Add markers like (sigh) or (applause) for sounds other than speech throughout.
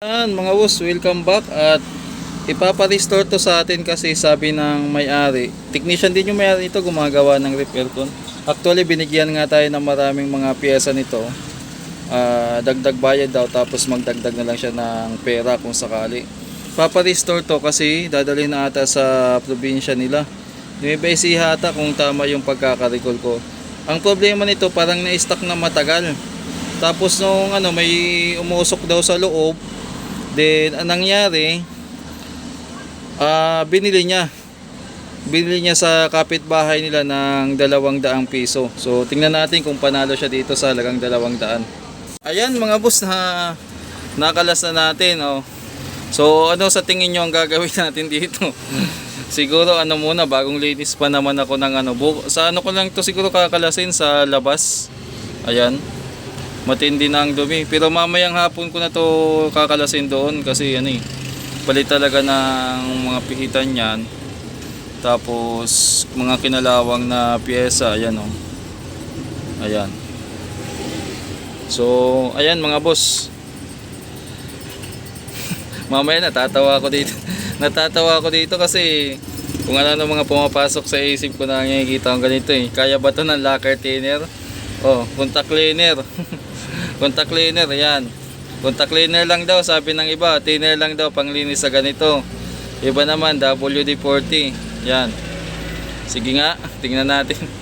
Yan mga boss, welcome back at ipapa-restore to sa atin kasi sabi ng may-ari. Technician din yung may-ari ito gumagawa ng repair con. Actually binigyan nga tayo ng maraming mga piyesa nito. Ah, dagdag bayad daw tapos magdagdag na lang siya ng pera kung sakali. Papa-restore to kasi dadalhin na ata sa probinsya nila. Nueva Ecija ata kung tama yung pagkakarecall ko. Ang problema nito parang na-stuck na matagal. Tapos nung ano may umusok daw sa loob, then ang nangyari ah binili niya. Binili niya sa kapitbahay nila ng dalawang daang piso. So tingnan natin kung panalo siya dito sa halagang dalawang daan. Ayan mga boss na nakalas na natin oh. So ano sa tingin nyo ang gagawin (laughs) natin dito? siguro ano muna bagong linis pa naman ako ng ano bu- sa ano ko lang to siguro kakalasin sa labas. Ayan. Matindi na ang dumi. Pero mamayang hapon ko na to kakalasin doon kasi ano eh. Palit talaga ng mga pihitan yan. Tapos mga kinalawang na pyesa. Ayan oh. Ayan. So, ayan mga boss. (laughs) Mamaya natatawa ako dito. (laughs) natatawa ako dito kasi kung ano ano mga pumapasok sa isip ko na nakikita ko ganito eh. Kaya ba to ng lacquer thinner? Oh, contact cleaner. (laughs) contact cleaner, yan. Contact cleaner lang daw, sabi ng iba. Thinner lang daw, panglinis sa ganito. Iba naman, WD-40. Yan. Sige nga, (laughs) tingnan natin.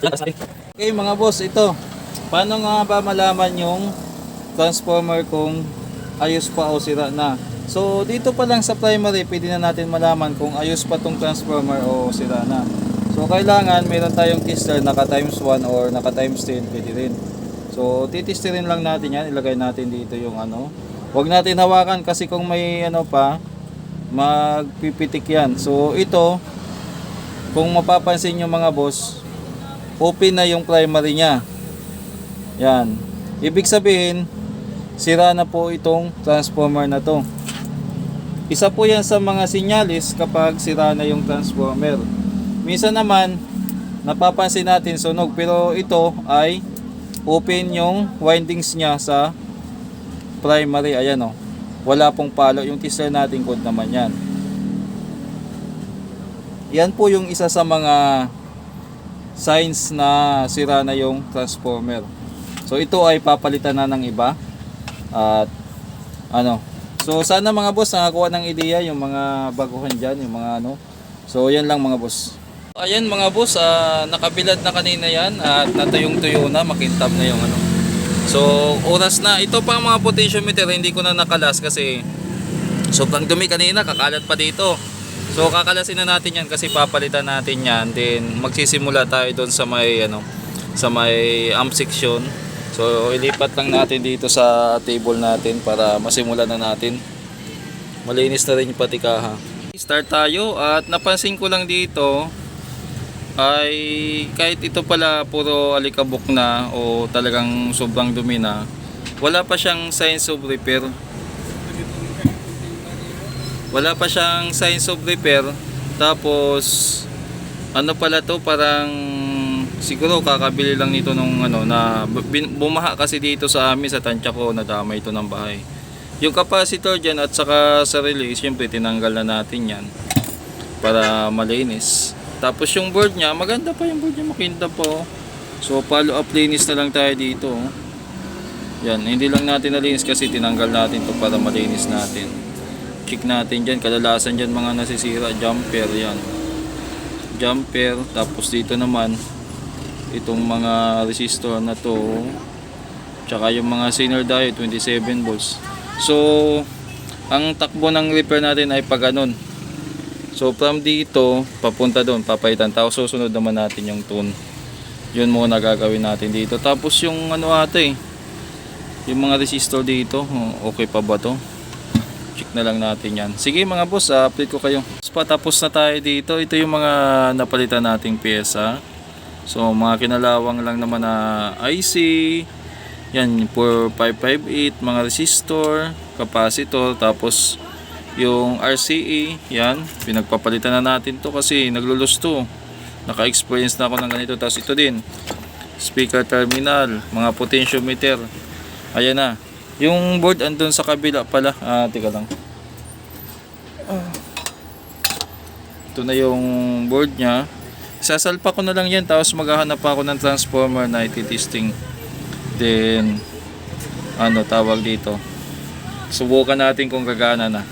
Okay mga boss, ito. Paano nga ba malaman yung transformer kung ayos pa o sira na? So dito pa lang sa primary, pwede na natin malaman kung ayos pa tong transformer o sira na. So kailangan meron tayong tester naka times 1 or naka times 10 pwede rin. So titisterin lang natin yan, ilagay natin dito yung ano. Huwag natin hawakan kasi kung may ano pa, magpipitik yan. So ito, kung mapapansin nyo mga boss, open na yung primary niya. Yan. Ibig sabihin, sira na po itong transformer na to. Isa po yan sa mga sinyalis kapag sira na yung transformer. Minsan naman, napapansin natin sunog pero ito ay open yung windings niya sa primary. Ayan o. Wala pong palo. Yung tester natin code naman yan. Yan po yung isa sa mga signs na sira na yung transformer. So ito ay papalitan na ng iba. At ano. So sana mga boss nakakuha ng ideya yung mga baguhan diyan, yung mga ano. So yan lang mga boss. Ayan mga boss, ah, nakabilad na kanina yan at natuyong-tuyo na, makintab na yung ano. So, oras na. Ito pa mga potentiometer, hindi ko na nakalas kasi sobrang dumi kanina, kakalat pa dito. So, kakalasin na natin yan kasi papalitan natin yan. Then, magsisimula tayo doon sa may, ano, sa may amp section. So, ilipat lang natin dito sa table natin para masimulan na natin. Malinis na rin yung patikaha. Start tayo at napansin ko lang dito ay kahit ito pala puro alikabok na o talagang sobrang dumi na wala pa siyang signs of repair wala pa siyang signs of repair tapos ano pala to parang siguro kakabili lang nito nung ano na bumaha kasi dito sa amin sa tansya ko nadama ito ng bahay yung capacitor dyan at saka sa relay syempre tinanggal na natin yan para malinis tapos yung board niya, maganda pa yung board niya, makinta po. So follow up linis na lang tayo dito. Yan, hindi lang natin nalinis kasi tinanggal natin to para malinis natin. Check natin dyan, kadalasan dyan mga nasisira, jumper yan. Jumper, tapos dito naman, itong mga resistor na to, tsaka yung mga sinner diode, 27 volts. So, ang takbo ng repair natin ay pag. So from dito, papunta doon, papaitan. Tapos susunod naman natin yung tune. Yun muna gagawin natin dito. Tapos yung ano ate, yung mga resistor dito, oh, okay pa ba to? Check na lang natin yan. Sige mga boss, ah, update ko kayo. So, patapos na tayo dito. Ito yung mga napalitan nating pyesa. So mga kinalawang lang naman na IC, yan, 4558, mga resistor, capacitor, tapos yung RCE, yan, pinagpapalitan na natin to kasi naglulus to. Naka-experience na ako ng ganito. Tapos ito din, speaker terminal, mga potentiometer. Ayan na. Yung board andun sa kabila pala. Ah, tika lang. Ito na yung board niya. Sasalpa ko na lang yan tapos maghahanap ako ng transformer na ititesting. Then, ano tawag dito. Subukan natin kung gagana na.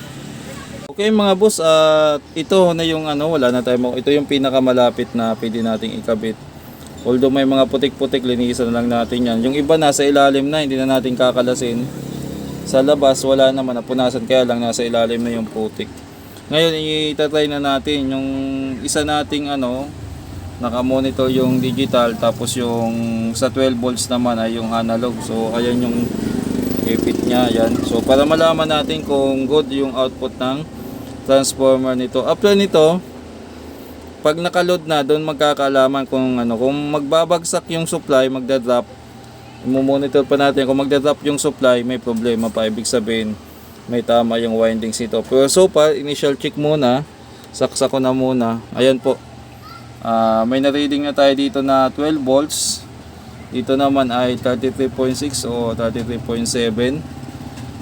Okay mga boss, at ito na yung ano, wala na tayo. Ito yung pinakamalapit na pwede nating ikabit. Although may mga putik-putik, linisan na lang natin yan. Yung iba nasa ilalim na, hindi na natin kakalasin. Sa labas, wala naman, napunasan kaya lang nasa ilalim na yung putik. Ngayon, itatry na natin yung isa nating ano, naka-monitor yung digital, tapos yung sa 12 volts naman ay yung analog. So, ayan yung ipit niya, yan. So, para malaman natin kung good yung output ng transformer nito. After nito, pag nakaload na, doon magkakalaman kung ano, kung magbabagsak yung supply, magda-drop. Monitor pa natin kung magda-drop yung supply, may problema pa ibig sabihin may tama yung windings nito. Pero so far, initial check muna. Saksa ko na muna. Ayan po. Ah, may na-reading na tayo dito na 12 volts. Dito naman ay 33.6 o 33.7.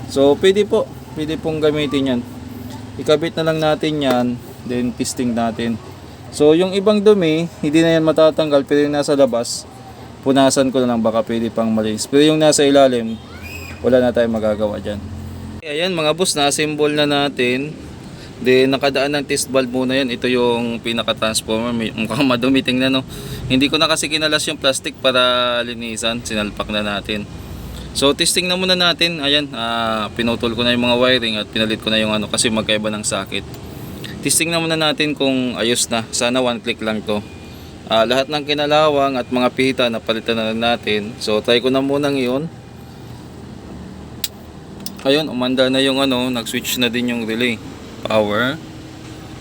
So, pwede po. Pwede pong gamitin yan. Ikabit na lang natin yan. Then, testing natin. So, yung ibang dumi, hindi na yan matatanggal. Pero yung nasa labas, punasan ko na lang baka pwede pang malinis. Pero yung nasa ilalim, wala na tayong magagawa dyan. Ayan mga boss, na-assemble na natin. Then nakadaan ng test valve muna yan. Ito yung pinaka-transformer. Mukhang madumi tingnan no. Hindi ko na kasi kinalas yung plastic para linisan. Sinalpak na natin. So testing na muna natin. Ayan, ah, pinutol ko na yung mga wiring at pinalit ko na yung ano kasi magkaiba ng socket. Testing na muna natin kung ayos na. Sana one click lang to. Ah, lahat ng kinalawang at mga pita na palitan na lang natin. So try ko na muna ngayon. Ayun, umanda na yung ano, nag-switch na din yung relay. Power.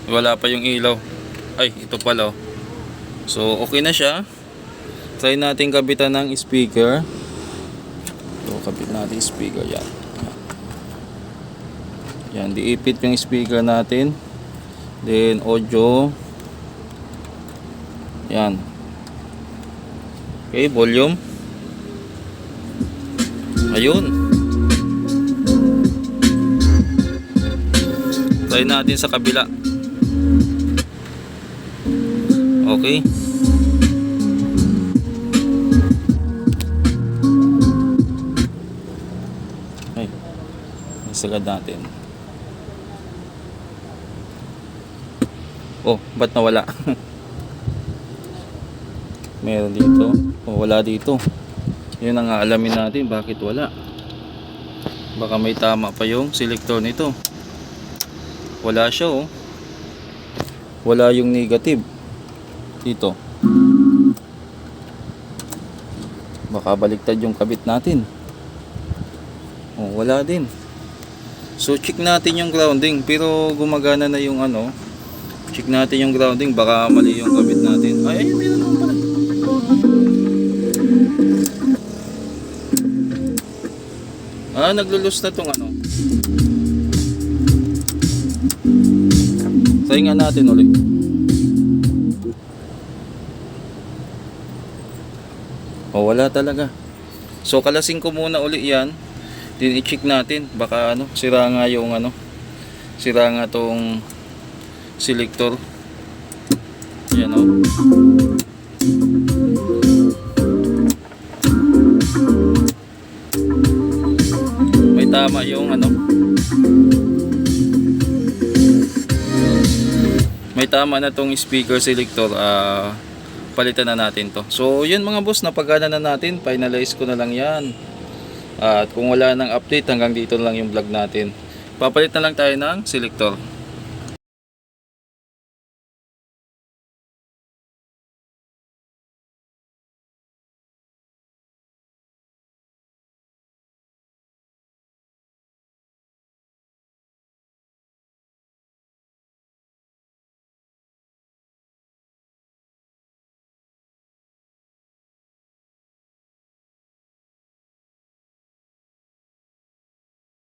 Wala pa yung ilaw. Ay, ito pala. oh. So, okay na siya. Try natin kabitan ng speaker. Ito, kabit natin speaker. Yan. Yan, diipit yung speaker natin. Then, audio. Yan. Okay, volume. Ayun. Try natin sa kabila. Okay. Ay. Isagad natin. Oh, ba't nawala? (laughs) Meron dito. O wala dito. Yun ang aalamin natin bakit wala. Baka may tama pa yung selector nito. Wala siya oh. Wala yung negative. Dito. Baka baliktad yung kabit natin. Oh, wala din. So check natin yung grounding pero gumagana na yung ano. Check natin yung grounding baka mali yung kabit natin. Ay, ayun, meron naman pala. Ah, naglulus na tong ano. Nga natin ulit. Oh, wala talaga. So, kalasing ko muna uli yan. Din i-check natin. Baka ano, sira nga yung ano. Sira nga tong selector. Yan o. May tama yung ano. May tama na tong speaker selector. Ah, palitan na natin to. So, yun mga boss, napagana na natin. Finalize ko na lang yan. At kung wala nang update, hanggang dito lang yung vlog natin. Papalit na lang tayo ng selector.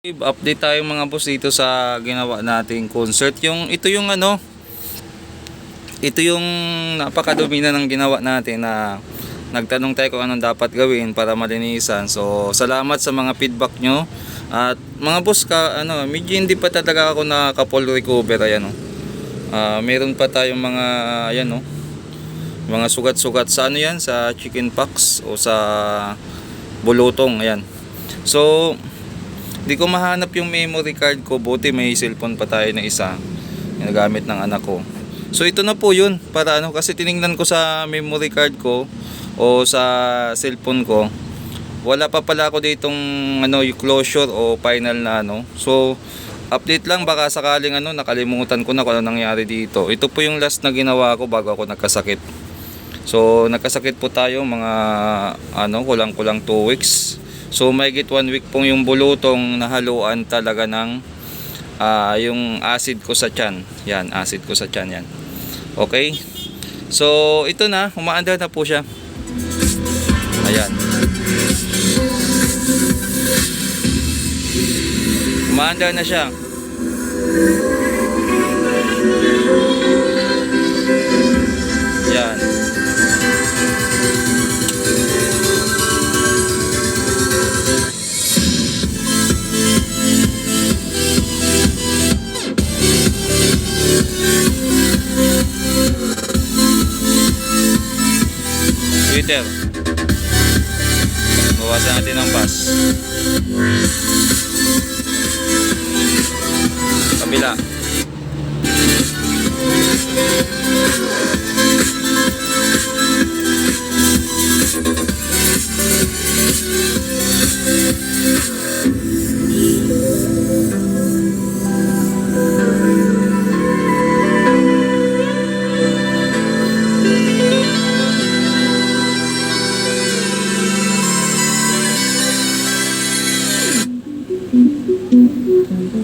Update tayo mga boss dito sa ginawa nating concert. Yung ito yung ano, ito yung napakadumi na ng ginawa natin na nagtanong tayo kung anong dapat gawin para malinisan. So, salamat sa mga feedback nyo. At mga boss, ka, ano, medyo hindi pa talaga ako nakaka-full recover. Ayan, oh. Ah, meron pa tayong mga, ayan, oh. Mga sugat-sugat sa ano yan? Sa chicken pox o sa bulutong. Ayan. So, di ko mahanap yung memory card ko. Buti may cellphone pa tayo na isa. Yung nagamit ng anak ko. So ito na po yun. Para ano, kasi tiningnan ko sa memory card ko o sa cellphone ko. Wala pa pala ako ditong ano, yung closure o final na ano. So, update lang baka sakaling ano, nakalimutan ko na kung ano nangyari dito. Ito po yung last na ginawa ko bago ako nagkasakit. So, nagkasakit po tayo mga ano, kulang-kulang 2 weeks. So, may git 1 week pong yung bulutong nahaluan talaga ng ah, yung acid ko sa tiyan. Yan, acid ko sa tiyan yan. Okay? So, ito na, umaandar na po siya. Ayan. Umaandar na siya. Twitter. Bawasan natin ang bus. So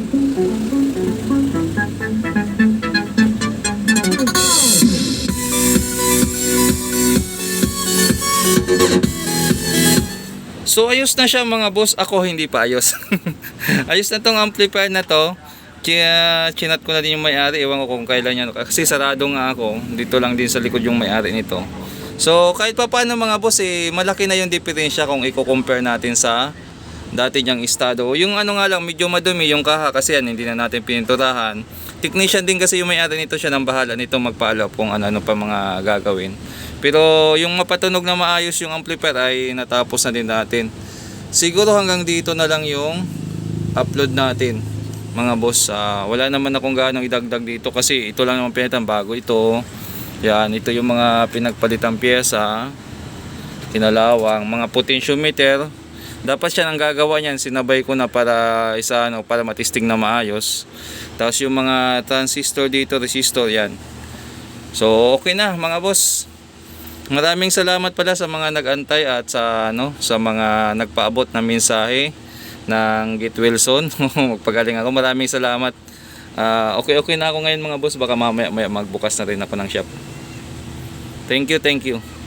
ayos na siya mga boss. Ako hindi pa ayos. (laughs) ayos na tong amplifier na to. Kaya chinat ko na din yung may-ari. Ewan ko kung kailan yan. Kasi sarado nga ako. Dito lang din sa likod yung may-ari nito. So kahit pa paano mga boss eh, malaki na yung diferensya kung i-compare natin sa dati niyang estado. Yung ano nga lang, medyo madumi yung kaha kasi yan, hindi na natin pininturahan. Technician din kasi yung may-ari nito siya nang bahala nito magpaalam kung ano-ano pa mga gagawin. Pero yung mapatunog na maayos yung amplifier ay natapos na din natin. Siguro hanggang dito na lang yung upload natin mga boss. Ah, wala naman akong ganong idagdag dito kasi ito lang naman pinatan bago ito. Yan, ito yung mga pinagpalitang pyesa. Kinalawang, mga potentiometer. Dapat siya ang gagawa niyan, sinabay ko na para isa ano, para matisting na maayos. Tapos yung mga transistor dito, resistor yan. So okay na mga boss. Maraming salamat pala sa mga nagantay at sa ano sa mga nagpaabot na mensahe ng Git Wilson. (laughs) Magpagaling ako. Maraming salamat. Ah, okay okay na ako ngayon mga boss. Baka mamaya, maya magbukas na rin ako ng shop. Thank you, thank you.